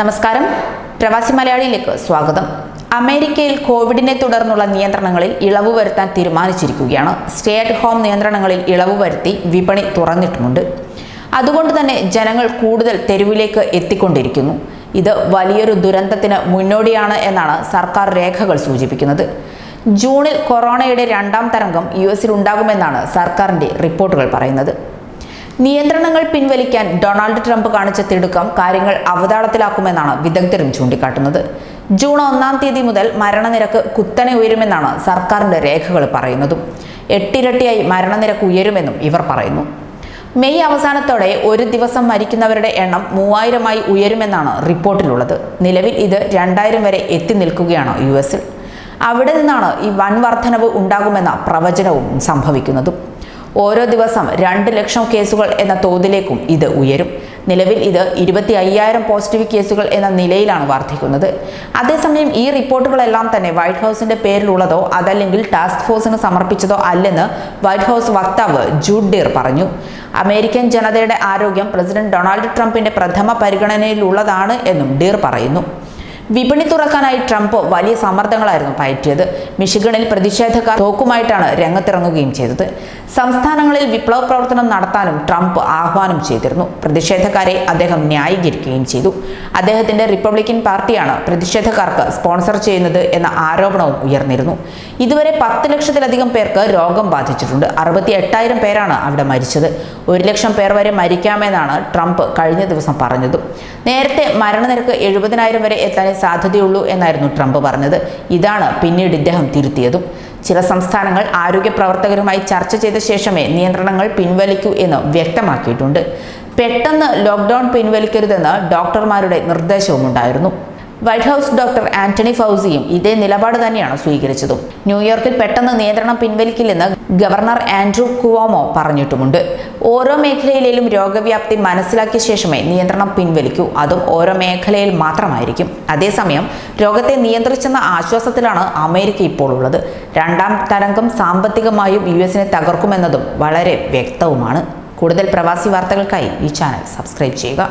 നമസ്കാരം. പ്രവാസി മലയാളിയിലേക്ക് സ്വാഗതം. അമേരിക്കയിൽ കോവിഡിനെ തുടർന്നുള്ള നിയന്ത്രണങ്ങളിൽ ഇളവ് വരുത്താൻ തീരുമാനിച്ചിരിക്കുകയാണ്. സ്റ്റേ അറ്റ് ഹോം നിയന്ത്രണങ്ങളിൽ ഇളവ് വരുത്തി വിപണി തുറന്നിട്ടുമുണ്ട്. അതുകൊണ്ട് തന്നെ ജനങ്ങൾ കൂടുതൽ തെരുവിലേക്ക് എത്തിക്കൊണ്ടിരിക്കുന്നു. ഇത് വലിയൊരു ദുരന്തത്തിന് മുന്നോടിയാണ് എന്നാണ് സർക്കാർ രേഖകൾ സൂചിപ്പിക്കുന്നത്. ജൂണിൽ കൊറോണയുടെ രണ്ടാം തരംഗം യു എസിൽ ഉണ്ടാകുമെന്നാണ് സർക്കാരിന്റെ റിപ്പോർട്ടുകൾ പറയുന്നത്. നിയന്ത്രണങ്ങൾ പിൻവലിക്കാൻ ഡൊണാൾഡ് ട്രംപ് കാണിച്ച തിടുക്കം കാര്യങ്ങൾ അവതാളത്തിലാക്കുമെന്നാണ് വിദഗ്ധരും ചൂണ്ടിക്കാട്ടുന്നത്. ജൂൺ ഒന്നാം തീയതി മുതൽ മരണനിരക്ക് കുത്തനെ ഉയരുമെന്നാണ് സർക്കാരിന്റെ രേഖകൾ പറയുന്നതും. എട്ടിരട്ടിയായി മരണനിരക്ക് ഉയരുമെന്നും ഇവർ പറയുന്നു. മെയ് അവസാനത്തോടെ ഒരു ദിവസം മരിക്കുന്നവരുടെ എണ്ണം മൂവായിരമായി ഉയരുമെന്നാണ് റിപ്പോർട്ടിലുള്ളത്. നിലവിൽ ഇത് രണ്ടായിരം വരെ എത്തി നിൽക്കുകയാണ് യു എസിൽ. അവിടെ നിന്നാണ് ഈ വൻ വർധനവ് ഉണ്ടാകുമെന്ന പ്രവചനവും സംഭവിക്കുന്നതും. ഓരോ ദിവസം രണ്ട് ലക്ഷം കേസുകൾ എന്ന തോതിലേക്കും ഇത് ഉയരും. നിലവിൽ ഇത് ഇരുപത്തി അയ്യായിരം പോസിറ്റീവ് കേസുകൾ എന്ന നിലയിലാണ് വർദ്ധിക്കുന്നത്. അതേസമയം ഈ റിപ്പോർട്ടുകളെല്ലാം തന്നെ വൈറ്റ് ഹൗസിന്റെ പേരിലുള്ളതോ അതല്ലെങ്കിൽ ടാസ്ക് ഫോഴ്സിന് സമർപ്പിച്ചതോ അല്ലെന്ന് വൈറ്റ് ഹൗസ് വക്താവ് ജൂഡ് ഡീർ പറഞ്ഞു. അമേരിക്കൻ ജനതയുടെ ആരോഗ്യം പ്രസിഡന്റ് ഡൊണാൾഡ് ട്രംപിന്റെ പ്രഥമ പരിഗണനയിലുള്ളതാണ് എന്നും ഡീർ പറയുന്നു. വിപണി തുറക്കാനായി ട്രംപ് വലിയ സമ്മർദ്ദങ്ങളായിരുന്നു പയറ്റിയത്. മിഷിഗണിൽ പ്രതിഷേധക്കാർ തോക്കുമായിട്ടാണ് രംഗത്തിറങ്ങുകയും ചെയ്തത്. സംസ്ഥാനങ്ങളിൽ വിപ്ലവ പ്രവർത്തനം നടത്താനും ട്രംപ് ആഹ്വാനം ചെയ്തിരുന്നു. പ്രതിഷേധക്കാരെ അദ്ദേഹം ന്യായീകരിക്കുകയും ചെയ്തു. അദ്ദേഹത്തിന്റെ റിപ്പബ്ലിക്കൻ പാർട്ടിയാണ് പ്രതിഷേധക്കാർക്ക് സ്പോൺസർ ചെയ്യുന്നത് എന്ന ആരോപണവും ഉയർന്നിരുന്നു. ഇതുവരെ പത്ത് ലക്ഷത്തിലധികം പേർക്ക് രോഗം ബാധിച്ചിട്ടുണ്ട്. അറുപത്തി എട്ടായിരം പേരാണ് അവിടെ മരിച്ചത്. ഒരു ലക്ഷം പേർ വരെ മരിക്കാമെന്നാണ് ട്രംപ് കഴിഞ്ഞ ദിവസം പറഞ്ഞത്. നേരത്തെ മരണനിരക്ക് എഴുപതിനായിരം വരെ എത്താനേ സാധ്യതയുള്ളൂ എന്നായിരുന്നു ട്രംപ് പറഞ്ഞത്. ഇതാണ് പിന്നീട് ഇദ്ദേഹം തിരുത്തിയതും. ചില സംസ്ഥാനങ്ങൾ ആരോഗ്യ പ്രവർത്തകരുമായി ചർച്ച ചെയ്ത ശേഷമേ നിയന്ത്രണങ്ങൾ പിൻവലിക്കൂ എന്ന് വ്യക്തമാക്കിയിട്ടുണ്ട്. പെട്ടെന്ന് ലോക്ക്ഡൌൺ പിൻവലിക്കരുതെന്ന് ഡോക്ടർമാരുടെ നിർദ്ദേശവും ഉണ്ടായിരുന്നു വൈറ്റ് ഹൗസ് ഡോക്ടർ ആന്റണി ഫൗസിയും ഇതേ നിലപാട് തന്നെയാണ് സ്വീകരിച്ചതും. ന്യൂയോർക്കിൽ പെട്ടെന്ന് നിയന്ത്രണം പിൻവലിക്കില്ലെന്ന് ഗവർണർ ആൻഡ്രൂ കുവോമോ പറഞ്ഞിട്ടുമുണ്ട്. ഓരോ മേഖലയിലും രോഗവ്യാപ്തി മനസ്സിലാക്കിയ ശേഷമേ നിയന്ത്രണം പിൻവലിക്കൂ. അതും ഓരോ മേഖലയിൽ മാത്രമായിരിക്കും. അതേസമയം രോഗത്തെ നിയന്ത്രിച്ചെന്ന ആശ്വാസത്തിലാണ് അമേരിക്ക ഇപ്പോൾ ഉള്ളത് രണ്ടാം തരംഗം സാമ്പത്തികമായും യു എസിനെ തകർക്കുമെന്നതും വളരെ വ്യക്തവുമാണ്. കൂടുതൽ പ്രവാസി വാർത്തകൾക്കായി ഈ ചാനൽ സബ്സ്ക്രൈബ് ചെയ്യുക.